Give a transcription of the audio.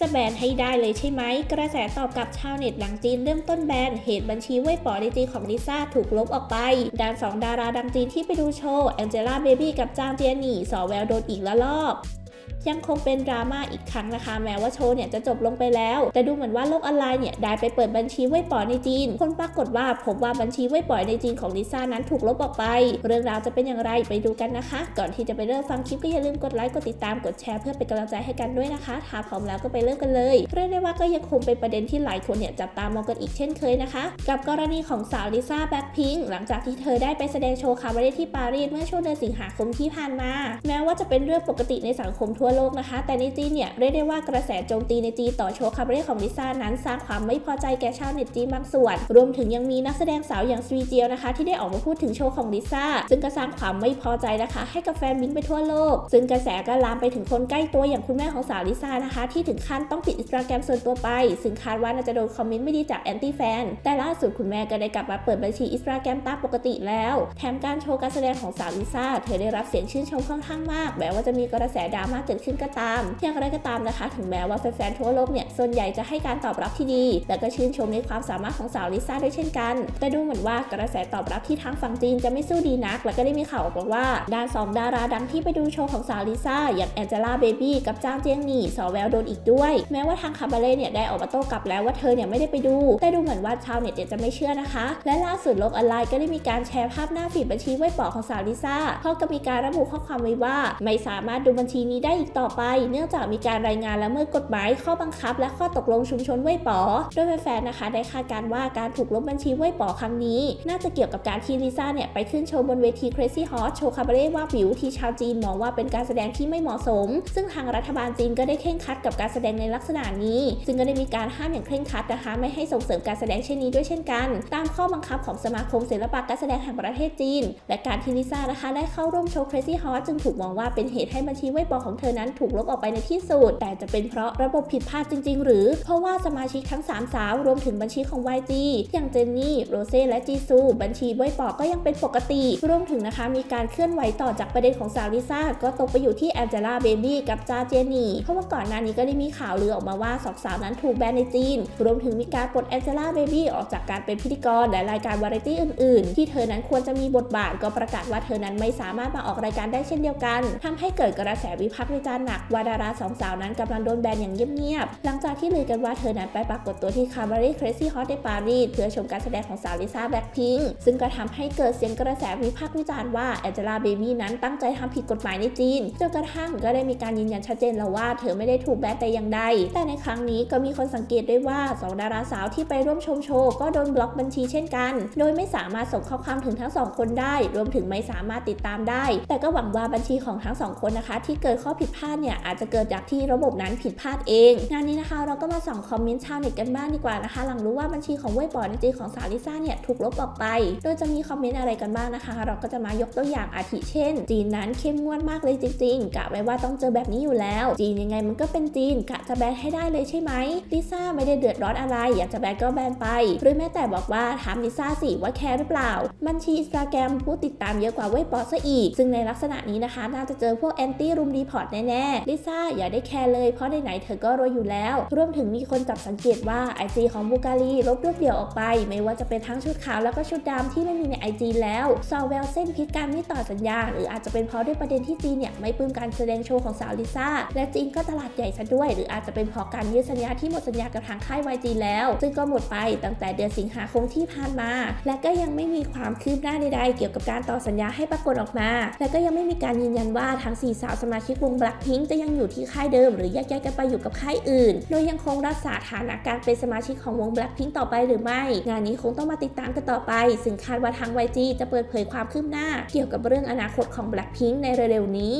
จะแบนให้ได้เลยใช่ไหม กระแสตอบกลับชาวเน็ตหลังจีนเริ่มต้นแบน เหตุบัญชีเว่ยป๋อในจีนของลิซ่าถูกลบออกไป ด้านสองดาราดังจีนที่ไปดูโชว์ แองเจล่าเบบี้กับจางเจียหนี่สอแววโดนอีกละลอก ยังคงเป็นดราม่าอีกครั้งนะคะ แม้ว่าโชว์เนี่ยจะจบลงไปแล้ว แต่ดูเหมือนว่าโลกออนไลน์เนี่ยได้ไปเปิดบัญชีเว่ยป๋อยในจีน คนปรากฏว่าพบว่าบัญชีเว่ยป๋อยในจีนของลิซ่านั้นถูกลบออกไป เรื่องราวจะเป็นอย่างไรไปดูกันนะคะ ก่อนที่จะไปเริ่มฟังคลิปก็อย่าลืมกดไลค์ กดติดตาม กดแชร์เพื่อเป็นกำลังใจให้กันด้วยนะคะ ถ้าพร้อมแล้วก็ไปเริ่มกันเลย เรียกได้ว่าก็ยังคงเป็นประเด็นที่หลายคนเนี่ยจับตามองกันอีกเช่นเคยนะคะ กับกรณีของสาวลิซ่าแบ็คพิงค์หลังจากที่เธอได้ไปแสดงโชว์คาบาเร่ที่ปารีสเมื่อช่วงเดือนสิงหาคมที่ผ่านมา แม้ว่าจะเป็นเรื่องปกติในสังคมทั่วโลกนะคะ แต่ในจีนเนี่ยเรียกได้ว่ากระแสโจมตีในจีนต่อโชว์คาบาเร่ของลิซ่านั้นสร้างความไม่พอใจแก่ชาวเน็ตจีนบางส่วน รวมถึงยังมีนักแสดงสาวอย่างซวีเจียวนะคะ ที่ได้ออกมาพูดถึงโชว์ของลิซ่าซึ่งก็สร้างความไม่พอใจนะคะ ให้กับแฟนบิงไปทั่วโลก ซึ่งกระแสก็ลามไปถึงคนใกล้ตัวอย่างคุณแม่ของสาวลิซ่านะคะ ที่ถึงขั้นต้องปิดอินสตาแกรมส่วนตัวไปซึ่งคาดว่าน่าจะโดนคอมเมนต์ไม่ดีจากแอนตี้แฟนแต่ล่าสุดคุณแม่ก็ได้กลับมาเปิดบัญชีอินสตาแกรมตามปกติแล้ว แถมการโชว์การแสดงของสาวลิซ่าเธอได้รับเสียงชื่นชมค่อนข้างมากแม้ว่าจะมีกระแสดราม่าเกิดขึ้นก็ตามอย่างไรก็ตามนะคะ ถึงแม้ว่าแฟนๆทั่วโลกเนี่ยส่วนใหญ่จะให้การตอบรับที่ดี และก็ชื่นชมในความสามารถของสาวลิซ่าด้วยเช่นกัน แต่ดูเหมือนว่ากระแสตอบรับที่ทางฝั่งจีนจะไม่สู้ดีนัก และก็ได้มีข่าวออกมาว่าด้านสองดาราดังที่ไปดูโชว์ของสาวลิซ่าอย่างแองเจล่าเบบี้กับจางเจียงหนี่สอแววโดนอีกด้วย แม้ว่าทางคาบาเล่เนี่ยได้ออกมาโต้กลับแล้วว่าเธอเนี่ยไม่ได้ไปดู แต่ดูเหมือนว่าชาวเน็ตจะไม่เชื่อนะคะ และล่าสุดโลกออนไลน์ก็ได้มีการแชร์ภาพหน้าฟีดบัญชีไว้ปอของสาวลิซ่าพร้อมกับมีการระบุข้อความไว้ว่า ไม่สามารถดูบัญชีนี้ได้ได้อีกต่อไป เนื่องจากมีการรายงานละเมิดกฎหมายข้อบังคับ และข้อตกลงชุมชนเว่ยป๋อโดยแฟนๆนะคะ ได้คาดการณ์ว่าการถูกลบบัญชีเว่ยป๋อครั้งนี้ น่าจะเกี่ยวกับการที่ลิซ่าเนี่ยไปขึ้นโชว์บนเวที Crazy Horse โชว์คาบาเร่ว่าวิวที่ชาวจีนมองว่าเป็นการแสดงที่ไม่เหมาะสม ซึ่งทางรัฐบาลจีนก็ได้เคร่งคัดกับการแสดงในลักษณะนี้ ซึ่งก็ได้มีการห้ามอย่างเคร่งครัดนะคะ ไม่ให้ส่งเสริมการแสดงเช่นนี้ด้วยเช่นกัน ตามข้อบังคับของสมาคมศิลปะการแสดงแห่งประเทศจีน และการที่ลิซ่านะคะได้เข้าร่วมโชว์ Crazy Horse จึงถูกมองว่าเป็นเหตุให้บัญชีเว่ยป๋อของเธอนั้นถูกลบออกไปในที่สุด แต่จะเป็นเพราะระบบผิดพลาดจริง ๆ หรือ เพราะว่าสมาชิกทั้ง 3 สาวรวมถึงบัญชีของ YG อย่างเจนนี่ โรเซ่และจีซู บัญชีเว่ยปอก็ยังเป็นปกติ รวมถึงนะคะมีการเคลื่อนไหวต่อจากประเด็นของสาวลิซ่าก็ตกไปอยู่ที่แองเจล่าเบบี้กับจาเจนี่เพราะว่าก่อนหน้านี้ก็ได้มีข่าวลือออกมาว่าสองสาวนั้นถูกแบนในจีน รวมถึงมีการปลดแองเจล่าเบบี้ออกจากการเป็นพิธีกรและรายการวาไรตี้อื่น ๆ ที่เธอนั้นควรจะมีบทบาทก็ประกาศว่าเธอนั้นไม่สามารถมาออกรายการได้เช่นเดียวกันทำให้เกิดกระแสวิพากวิจารณ์หนักว่าดาราสองสาวนั้นกำลังโดนแบนอย่างเงียบๆ หลังจากที่ลือกันว่าเธอนั้นไปปรากฏตัวที่คาบารีครซี่ฮอตในปารีสเพื่อชมการแสดงของสาวลิซ่าแบล็คพิงค์ซึ่งก็ทำให้เกิดเสียงกระแสวิพากษ์วิจารณ์ว่าแองเจล่าเบบี้นั้นตั้งใจทำผิดกฎหมายในจีนจนกระทั่งก็ได้มีการยืนยันชัดเจนแล้วว่าเธอไม่ได้ถูกแบนแต่อย่างใด แต่ในครั้งนี้ก็มีคนสังเกตได้ว่าสองดาราสาวที่ไปร่วมชมโชว์ก็โดนบล็อกบัญชีเช่นกัน โดยไม่สามารถส่งข้อความถึงทั้งสองคนได้ รวมถึงไม่สามารถติดตามได้ แต่ก็หวังว่าบัญชีของทั้งสองคนนะคะ ที่เกิดข้อผิดพลาดเนี่ยอาจจะเกิดจากที่ระบบนั้นผิดพลาดเอง งานนี้นะคะเราก็มาส่องคอมเมนต์ชาวเน็ตกันบ้างดีกว่านะคะ หลังรู้ว่าบัญชีของเว่ยปอในจีของสาวลิซ่าเนี่ยถูกลบออกไป โดยจะมีคอมเมนต์อะไรกันบ้างนะคะ เราก็จะมายกตัวอย่างอาทิเช่น จีนนั้นเข้มงวดมากเลยจริงๆกะไว้ว่าต้องเจอแบบนี้อยู่แล้ว จีนยังไงมันก็เป็นจีนกะจะแบนให้ได้เลยใช่ไหมลิซ่าไม่ได้เดือดร้อนอะไร อยากจะแบนก็แบนไป หรือแม้แต่บอกว่าถามลิซ่าสิว่าแคร์หรือเปล่า บัญชีอินสตาแกรมผู้ติดตามเยอะกว่าเว่ยปอซะอีก ซึ่งในลักษณะนี้นะคะ น่าจะเจอพวกแอนตี้รุมรีพอร์ตแน่ๆลิซ่าอย่าได้แคร์เลยเพราะไหนๆเธอก็รวยอยู่แล้ว รวมถึงมีคนจับสังเกตว่าไอจีของบูการีลบรูปเดี่ยวออกไป ไม่ว่าจะเป็นทั้งชุดขาวแล้วก็ชุดดำที่ไม่มีในไอจีแล้วซอแวลเส้นพิษการไม่ต่อสัญญา หรืออาจจะเป็นเพราะด้วยประเด็นที่จีนเนี่ยไม่ปลื้มการแสดงโชว์ของสาวลิซ่าและจีนก็ตลาดใหญ่ซะด้วย หรืออาจจะเป็นเพราะการยืดสัญญาที่หมดสัญญากับทางค่าย YG แล้ว ซึ่งก็หมดไปตั้งแต่เดือนสิงหาคมที่ผ่านมา และก็ยังไม่มีความคืบหน้าใดๆเกี่ยวกับการต่อสัญญาให้ปรากฏออกมา และก็ยังไม่มีการยืนยันว่าทั้งสี่สาวสมาชิกวง Blackpink จะยังอยู่ที่ค่ายเดิม หรือแยกย้ายกันไปอยู่กับค่ายอื่น โดยยังคงรักษาฐานะการเป็นสมาชิกของวง Blackpink ต่อไปหรือไม่ งานนี้คงต้องมาติดตามกันต่อไป ซึ่งคาดว่าทาง YG จะเปิดเผยความคืบหน้า เกี่ยวกับเรื่องอนาคตของ Blackpink ในเร็วๆนี้